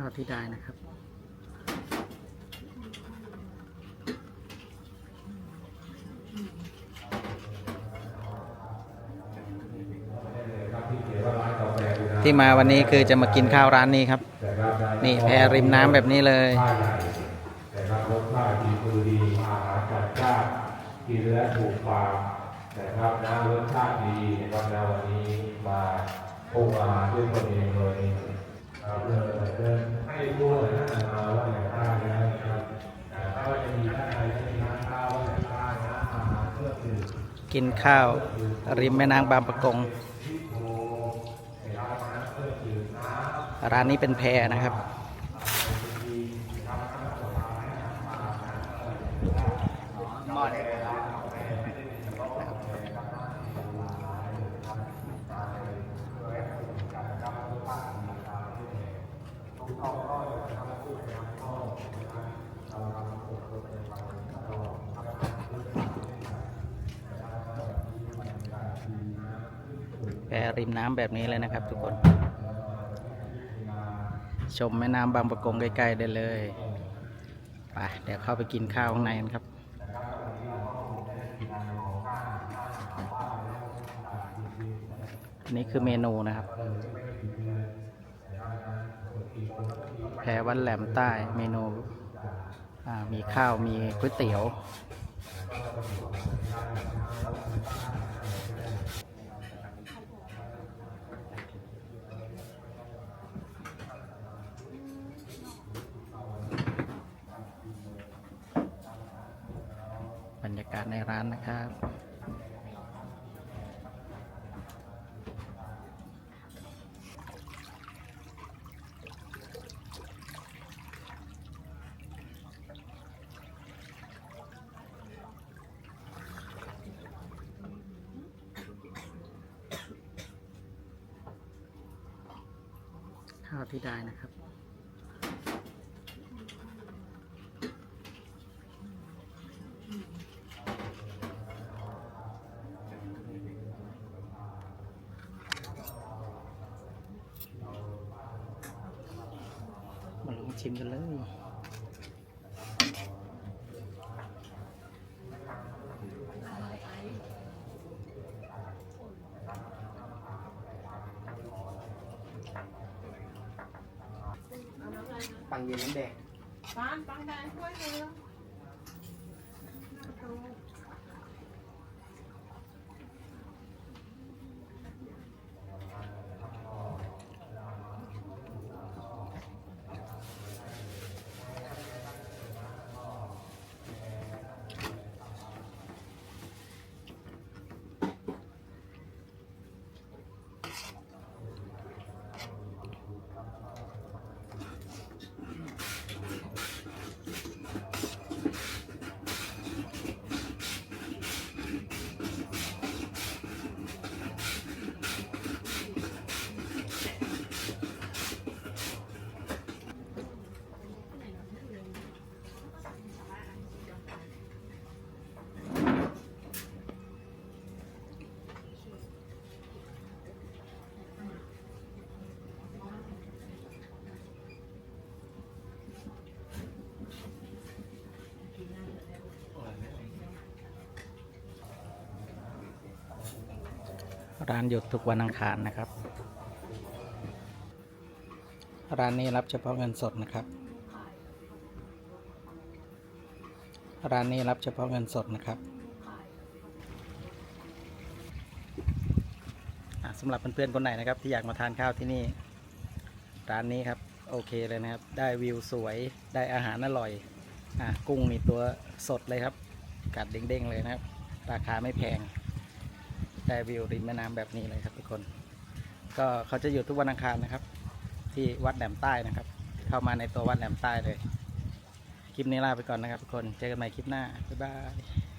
าวที่ได้นะครับที่มาวันนี้คือจะมากินข้าวร้านนี้ครับ นี่แพริมน้ำแบบนี้เลยผ้าใหญ่ครับรสชาติดีมือดีอาหารจัดจ้านกินแล้วถูกปากนะครับนะรสชาติดีนะครับนะวันนี้มาปรุงอาหารด้วยตนเองเลยครับ เดินให้ทั่วเลยนะมาว่าอย่างไรนะครับอ่ถ้าว่าจะมีท่านใดที่มีร้าข้าวว่าอย่างไรนะอาหารเครื่องดื่มกินข้าว ริมแม่น้ำบางประกง ร้านนี้เป็นแพนะครับ แพริมน้ำแบบนี้เลยนะครับทุกคน ชมแม่น้ำบางประกงใกล้ๆได้เลยไปเดี๋ยวเข้าไปกินข้าวข้างในกันครับนนี้คือเมนูนะครับ แพรวัดแหลมใต้เมนูมีข้าวมีก๋วยเตี๋ยว บรรยากาศในร้านนะครับ ข้าวที่ได้นะครับ มาลองชิมกันเลย ปังเย็นน้ำแดงปานปังแดงถ้วยเดีย ร้านหยุดทุกวันอังคารนะครับ ร้านนี้รับเฉพาะเงินสดนะครับ ร้านนี้รับเฉพาะเงินสดนะครับสำหรับเพื่อนๆคนไหนนะครับ ที่อยากมาทานข้าวที่นี่ ร้านนี้ครับโอเคเลยนะครับ ได้วิวสวยได้อาหารอร่อยอะกุ้งนี่ตัวสดเลยครับ กัดเด้งๆเลยนะครับ ราคาไม่แพง ได้วิวริมแม่น้ำแบบนี้เลยครับทุกคน ก็เขาจะอยู่ทุกวันอังคารนะครับ ที่วัดแหลมใต้นะครับ เข้ามาในตัววัดแหลมใต้เลย คลิปนี้ลาไปก่อนนะครับทุกคน เจอกันใหม่คลิปหน้า บ๊ายบาย